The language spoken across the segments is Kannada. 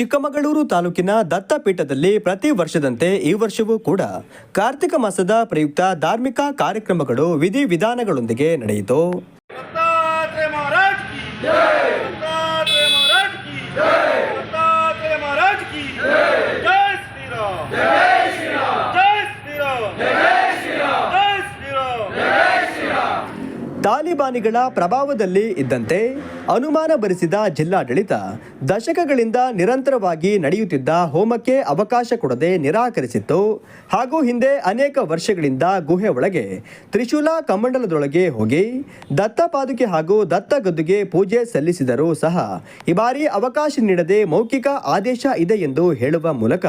ಚಿಕ್ಕಮಗಳೂರು ತಾಲೂಕಿನ ದತ್ತಪೀಠದಲ್ಲಿ ಪ್ರತಿ ವರ್ಷದಂತೆ ಈ ವರ್ಷವೂ ಕೂಡ ಕಾರ್ತಿಕ ಮಾಸದ ಪ್ರಯುಕ್ತ ಧಾರ್ಮಿಕ ಕಾರ್ಯಕ್ರಮಗಳು ವಿಧಿವಿಧಾನಗಳೊಂದಿಗೆ ನಡೆಯಿತು. ತಾಲಿಬಾನಿಗಳ ಪ್ರಭಾವದಲ್ಲಿ ಇದ್ದಂತೆ ಅನುಮಾನ ಭರಿಸಿದ ಜಿಲ್ಲಾಡಳಿತ ದಶಕಗಳಿಂದ ನಿರಂತರವಾಗಿ ನಡೆಯುತ್ತಿದ್ದ ಹೋಮಕ್ಕೆ ಅವಕಾಶ ಕೊಡದೆ ನಿರಾಕರಿಸಿತ್ತು. ಹಾಗೂ ಹಿಂದೆ ಅನೇಕ ವರ್ಷಗಳಿಂದ ಗುಹೆ ಒಳಗೆ ತ್ರಿಶೂಲ ಕಮಂಡಲದೊಳಗೆ ಹೋಗಿ ದತ್ತ ಪಾದುಕೆ ಹಾಗೂ ದತ್ತ ಗದ್ದುಗೆ ಪೂಜೆ ಸಲ್ಲಿಸಿದರೂ ಸಹ ಈ ಬಾರಿ ಅವಕಾಶ ನೀಡದೆ ಮೌಖಿಕ ಆದೇಶ ಇದೆ ಎಂದು ಹೇಳುವ ಮೂಲಕ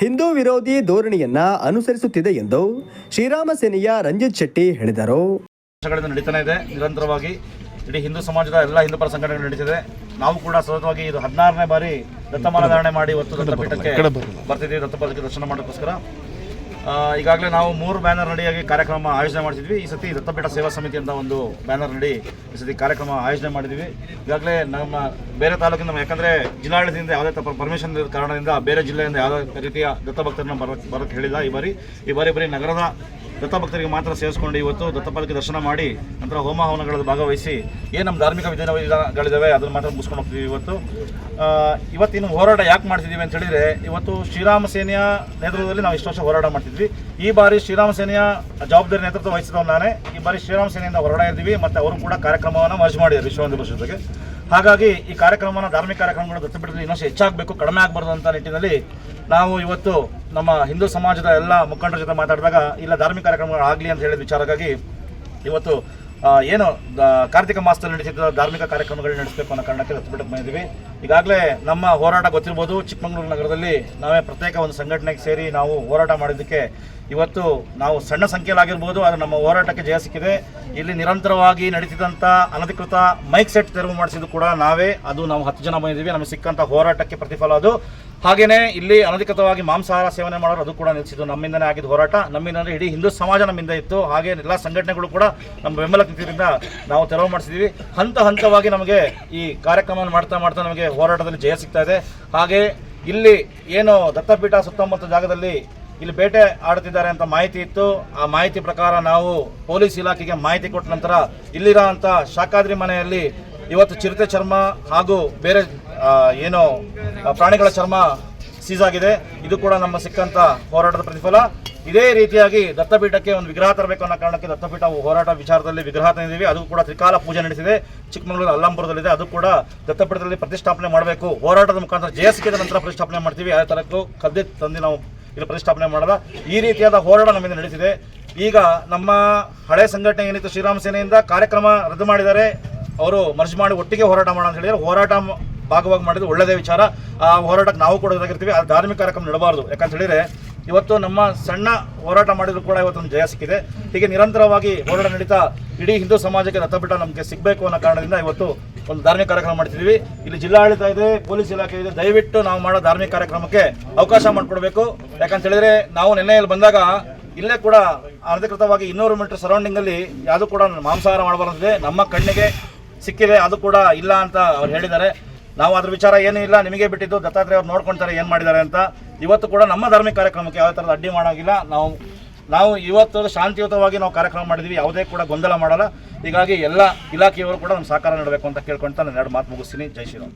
ಹಿಂದೂ ವಿರೋಧಿ ಧೋರಣೆಯನ್ನ ಅನುಸರಿಸುತ್ತಿದೆ ಎಂದು ಶ್ರೀರಾಮ ಸೇನೆಯ ರಂಜಿತ್ ಶೆಟ್ಟಿ ಹೇಳಿದರು. ನಡೀತಾನೆ ಇದೆ. ನಿರಂತರವಾಗಿ ಇಡೀ ಹಿಂದೂ ಸಮಾಜದ ಎಲ್ಲ ಹಿಂದೂ ಪರ ಸಂಘಟನೆಗಳು ನಡೀತಿದೆ. ನಾವು ಕೂಡ ಸತತವಾಗಿ ಇದು ಹದಿನಾರನೇ ಬಾರಿ ದತ್ತಮಾನ ಧಾರಣೆ ಮಾಡಿ ಇವತ್ತು ದತ್ತಪೀಠಕ್ಕೆ ಬರ್ತಿದ್ವಿ ದತ್ತಪಾದಕ್ಕೆ ದರ್ಶನ ಮಾಡೋಕ್ಕೋಸ್ಕರ. ಈಗಾಗಲೇ ನಾವು ಮೂರು ಬ್ಯಾನರ್ ನಡಿಯಾಗಿ ಕಾರ್ಯಕ್ರಮ ಆಯೋಜನೆ ಮಾಡ್ತಿದ್ವಿ. ಈ ಸತಿ ದತ್ತಪೀಠ ಸೇವಾ ಸಮಿತಿ ಅಂತ ಒಂದು ಬ್ಯಾನರ್ ನಡಿ ಈ ಸತಿ ಕಾರ್ಯಕ್ರಮ ಆಯೋಜನೆ ಮಾಡಿದ್ವಿ. ಈಗಾಗಲೇ ನಮ್ಮ ಬೇರೆ ತಾಲೂಕಿನ ಯಾಕಂದರೆ ಜಿಲ್ಲಾಡಳಿತದಿಂದ ಯಾವುದೇ ತಪ್ಪ ಪರ್ಮಿಷನ್ ಕಾರಣದಿಂದ ಬೇರೆ ಜಿಲ್ಲೆಯಿಂದ ಯಾವುದೇ ರೀತಿಯ ದತ್ತಭಕ್ತರನ್ನ ಬರೋಕ್ಕೆ ಬರೋಕ್ಕೆ ಹೇಳಿಲ್ಲ. ಈ ಬಾರಿ ಈ ಬಾರಿ ಬರೀ ನಗರದ ದತ್ತಭಕ್ತರಿಗೆ ಮಾತ್ರ ಸೇರಿಸ್ಕೊಂಡು ಇವತ್ತು ದತ್ತಪಾಲಕ್ಕೆ ದರ್ಶನ ಮಾಡಿ ನಂತರ ಹೋಮ ಹವನಗಳಲ್ಲಿ ಭಾಗವಹಿಸಿ ಏನು ನಮ್ಮ ಧಾರ್ಮಿಕ ವಿಧಾನಗಳಿದ್ದಾವೆ ಅದನ್ನು ಮಾತ್ರ ಮುಗಿಸ್ಕೊಂಡು ಹೋಗ್ತೀವಿ ಇವತ್ತು. ಇವತ್ತಿನ ಹೋರಾಟ ಯಾಕೆ ಮಾಡ್ತಿದ್ದೀವಿ ಅಂತ ಹೇಳಿದರೆ ಇವತ್ತು ಶ್ರೀರಾಮ ಸೇನೆಯ ನೇತೃತ್ವದಲ್ಲಿ ನಾವು ಇಷ್ಟು ವರ್ಷ ಹೋರಾಟ ಮಾಡ್ತಿದ್ವಿ. ಈ ಬಾರಿ ಶ್ರೀರಾಮ ಸೇನೆಯ ಜವಾಬ್ದಾರಿ ನೇತೃತ್ವ ವಹಿಸಿದವನು ನಾನೇ. ಈ ಬಾರಿ ಶ್ರೀರಾಮ ಸೇನೆಯಿಂದ ಹೊರಡ ಇದ್ದೀವಿ. ಮತ್ತು ಅವರು ಕೂಡ ಕಾರ್ಯಕ್ರಮವನ್ನು ಮರ್ಜ್ ಮಾಡಿದ್ದಾರೆ ವಿಶ್ವ ಹಿಂದೂ ಪರಿಷತ್ ಜೊತೆಗೆ ಹಾಗಾಗಿ ಈ ಕಾರ್ಯಕ್ರಮನ ಧಾರ್ಮಿಕ ಕಾರ್ಯಕ್ರಮಗಳು ದತ್ತಪೀಠದಲ್ಲಿ ಇನ್ನಷ್ಟು ಹೆಚ್ಚಾಗಬೇಕು, ಕಡಿಮೆ ಆಗಬಾರ್ದು ಅಂತ ನಿಟ್ಟಿನಲ್ಲಿ ನಾವು ಇವತ್ತು ನಮ್ಮ ಹಿಂದೂ ಸಮಾಜದ ಎಲ್ಲ ಮುಖಂಡರ ಜೊತೆ ಮಾತಾಡಿದಾಗ, ಇಲ್ಲ ಧಾರ್ಮಿಕ ಕಾರ್ಯಕ್ರಮಗಳು ಆಗಲಿ ಅಂತ ಹೇಳಿದ ವಿಚಾರಕ್ಕಾಗಿ ಇವತ್ತು ಏನು ಕಾರ್ತಿಕ ಮಾಸದಲ್ಲಿ ನಡೆಸಿದ ಧಾರ್ಮಿಕ ಕಾರ್ಯಕ್ರಮಗಳು ನಡೆಸಬೇಕು ಅನ್ನೋ ಕಾರಣಕ್ಕೆ ಬಿಟ್ಟು ಬಂದಿದ್ದೀವಿ. ಈಗಾಗಲೇ ನಮ್ಮ ಹೋರಾಟ ಗೊತ್ತಿರ್ಬೋದು, ಚಿಕ್ಕಮಗಳೂರು ನಗರದಲ್ಲಿ ನಾವೇ ಪ್ರತ್ಯೇಕ ಒಂದು ಸಂಘಟನೆಗೆ ಸೇರಿ ನಾವು ಹೋರಾಟ ಮಾಡಿದ್ದಕ್ಕೆ ಇವತ್ತು ನಾವು ಸಣ್ಣ ಸಂಖ್ಯೆಯಲ್ಲಾಗಿರ್ಬೋದು, ಆದರೆ ನಮ್ಮ ಹೋರಾಟಕ್ಕೆ ಜಯ ಸಿಕ್ಕಿದೆ. ಇಲ್ಲಿ ನಿರಂತರವಾಗಿ ನಡೀತಿದ್ದಂಥ ಅನಧಿಕೃತ ಮೈಕ್ ಸೆಟ್ ತೆರವು ಮಾಡಿಸಿದ್ದು ಕೂಡ ನಾವೇ. ಅದು ನಾವು ಹತ್ತು ಜನ ಬಂದಿದ್ದೀವಿ. ನಮಗೆ ಸಿಕ್ಕಂಥ ಹೋರಾಟಕ್ಕೆ ಪ್ರತಿಫಲ ಅದು. ಹಾಗೇನೇ ಇಲ್ಲಿ ಅನಧಿಕೃತವಾಗಿ ಮಾಂಸಾಹಾರ ಸೇವನೆ ಮಾಡೋರು ಅದು ಕೂಡ ನಿಲ್ಲಿಸಿದ್ದು. ನಮ್ಮಿಂದನೇ ಆಗಿದ್ದು ಹೋರಾಟ. ನಮ್ಮಿಂದ ಇಡೀ ಹಿಂದೂ ಸಮಾಜ ನಮ್ಮಿಂದ ಇತ್ತು. ಹಾಗೆ ಎಲ್ಲ ಸಂಘಟನೆಗಳು ಕೂಡ ನಮ್ಮ ಬೆಂಬಲ ನಿಂತಿದ್ದರಿಂದ ನಾವು ತೆರವು ಮಾಡಿಸಿದ್ದೀವಿ ಹಂತ ಹಂತವಾಗಿ ನಮಗೆ ಈ ಕಾರ್ಯಕ್ರಮವನ್ನು ಮಾಡ್ತಾ ಮಾಡ್ತಾ ನಮಗೆ ಹೋರಾಟದಲ್ಲಿ ಜಯ ಸಿಗ್ತಾ ಇದೆ. ಹಾಗೆ ಇಲ್ಲಿ ಏನು ದತ್ತಪೀಠ ಸುತ್ತಮುತ್ತ ಜಾಗದಲ್ಲಿ ಇಲ್ಲಿ ಬೇಟೆ ಆಡುತ್ತಿದ್ದಾರೆ ಅಂತ ಮಾಹಿತಿ ಇತ್ತು. ಆ ಮಾಹಿತಿ ಪ್ರಕಾರ ನಾವು ಪೊಲೀಸ್ ಇಲಾಖೆಗೆ ಮಾಹಿತಿ ಕೊಟ್ಟ ನಂತರ ಇಲ್ಲಿರೋ ಅಂತ ಶಾಖಾದ್ರಿ ಮನೆಯಲ್ಲಿ ಇವತ್ತು ಚಿರತೆ ಚರ್ಮ ಹಾಗೂ ಬೇರೆ ಏನು ಪ್ರಾಣಿಗಳ ಚರ್ಮ ಸೀಸ್ ಆಗಿದೆ. ಇದು ಕೂಡ ನಮ್ಮ ಸಿಕ್ಕಂತ ಹೋರಾಟದ ಪ್ರತಿಫಲ. ಇದೇ ರೀತಿಯಾಗಿ ದತ್ತಪೀಠಕ್ಕೆ ಒಂದು ವಿಗ್ರಹ ತರಬೇಕು ಅನ್ನೋ ಕಾರಣಕ್ಕೆ ದತ್ತಪೀಠ ಹೋರಾಟ ವಿಚಾರದಲ್ಲಿ ವಿಗ್ರಹ ತಂದಿದ್ದೀವಿ. ಅದು ಕೂಡ ತ್ರಿಕಾಲ ಪೂಜೆ ನಡೆಸಿದೆ. ಚಿಕ್ಕಮಗಳೂರು ಅಲ್ಲಂಪುರದಲ್ಲಿದೆ ಅದು ಕೂಡ ದತ್ತಪೀಠದಲ್ಲಿ ಪ್ರತಿಷ್ಠಾಪನೆ ಮಾಡಬೇಕು. ಹೋರಾಟದ ಮುಖಾಂತರ ಜಯ ಸಿಕ್ಕಿದ ನಂತರ ಪ್ರತಿಷ್ಠಾಪನೆ ಮಾಡ್ತೀವಿ. ಆ ಥರಕ್ಕೂ ಕದ್ದೆ ತಂದು ನಾವು ಇಲ್ಲಿ ಪ್ರತಿಷ್ಠಾಪನೆ ಮಾಡಲ್ಲ ಈ ರೀತಿಯಾದ ಹೋರಾಟ ನಮ್ಮಿಂದ ನಡೆಸಿದೆ. ಈಗ ನಮ್ಮ ಹಳೆ ಸಂಘಟನೆ ಏನಿತ್ತು ಶ್ರೀರಾಮ ಸೇನೆಯಿಂದ ಕಾರ್ಯಕ್ರಮ ರದ್ದು ಮಾಡಿದ್ದಾರೆ. ಅವರು ಮರ್ಜ್ ಮಾಡಿ ಒಟ್ಟಿಗೆ ಹೋರಾಟ ಮಾಡೋಣ ಅಂತ ಹೇಳಿದ್ರೆ ಹೋರಾಟ ಭಾಗವಾಗಿ ಮಾಡಿದ್ರೆ ಒಳ್ಳೆಯದೇ ವಿಚಾರ. ಆ ಹೋರಾಟಕ್ಕೆ ನಾವು ಕೊಡೋದಾಗಿರ್ತೀವಿ ಆ ಧಾರ್ಮಿಕ ಕಾರ್ಯಕ್ರಮ ನಡಬಾರ್ದು. ಯಾಕಂತ ಹೇಳಿದ್ರೆ ಇವತ್ತು ನಮ್ಮ ಸಣ್ಣ ಹೋರಾಟ ಮಾಡಿದ್ರು ಕೂಡ ಇವತ್ತೊಂದು ಜಯ ಸಿಕ್ಕಿದೆ. ಹೀಗೆ ನಿರಂತರವಾಗಿ ಹೋರಾಟ ನಡೀತಾ ಇಡೀ ಹಿಂದೂ ಸಮಾಜಕ್ಕೆ ರಥಬಿಟ್ಟ ನಮಗೆ ಸಿಗಬೇಕು ಅನ್ನೋ ಕಾರಣದಿಂದ ಇವತ್ತು ಒಂದು ಧಾರ್ಮಿಕ ಕಾರ್ಯಕ್ರಮ ಮಾಡ್ತಿದ್ದೀವಿ. ಇಲ್ಲಿ ಜಿಲ್ಲಾಡಳಿತ ಇದೆ, ಪೊಲೀಸ್ ಇಲಾಖೆ ಇದೆ. ದಯವಿಟ್ಟು ನಾವು ಮಾಡೋ ಧಾರ್ಮಿಕ ಕಾರ್ಯಕ್ರಮಕ್ಕೆ ಅವಕಾಶ ಮಾಡಿಕೊಡ್ಬೇಕು. ಯಾಕಂತ ಹೇಳಿದ್ರೆ ನಾವು ನಿನ್ನೆ ಇಲ್ಲಿ ಬಂದಾಗ ಇಲ್ಲೇ ಕೂಡ ಅನಧಿಕೃತವಾಗಿ ಇನ್ನೂರು ಮೀಟರ್ ಸರೌಂಡಿಂಗಲ್ಲಿ ಯಾವುದು ಕೂಡ ಮಾಂಸಾಹಾರ ಮಾಡಬಾರ್ದಿದೆ ನಮ್ಮ ಕಣ್ಣಿಗೆ ಸಿಕ್ಕಿದೆ, ಅದು ಕೂಡ ಇಲ್ಲ ಅಂತ ಅವ್ರು ಹೇಳಿದ್ದಾರೆ. ನಾವು ಅದ್ರ ವಿಚಾರ ಏನೂ ಇಲ್ಲ, ನಿಮಗೆ ಬಿಟ್ಟಿದ್ದು ದತ್ತಾತ್ರೇಯ ಅವ್ರು ನೋಡ್ಕೊಂತಾರೆ ಏನು ಮಾಡಿದ್ದಾರೆ ಅಂತ. ಇವತ್ತು ಕೂಡ ನಮ್ಮ ಧಾರ್ಮಿಕ ಕಾರ್ಯಕ್ರಮಕ್ಕೆ ಯಾವ ಥರದ ಅಡ್ಡಿ ಮಾಡೋಂಗಿಲ್ಲ. ನಾವು ನಾವು ಇವತ್ತು ಶಾಂತಿಯುತವಾಗಿ ನಾವು ಕಾರ್ಯಕ್ರಮ ಮಾಡಿದ್ವಿ, ಯಾವುದೇ ಕೂಡ ಗೊಂದಲ ಮಾಡಲ್ಲ. ಹೀಗಾಗಿ ಎಲ್ಲ ಇಲಾಖೆಯವರು ಕೂಡ ನಮ್ಮ ಸಹಕಾರ ನೀಡಬೇಕು ಅಂತ ಕೇಳ್ಕೊಂತ ನಾನು ಎರಡು ಮಾತು ಮುಗಿಸ್ತೀನಿ. ಜೈ ಶ್ರೀರಾಮ್.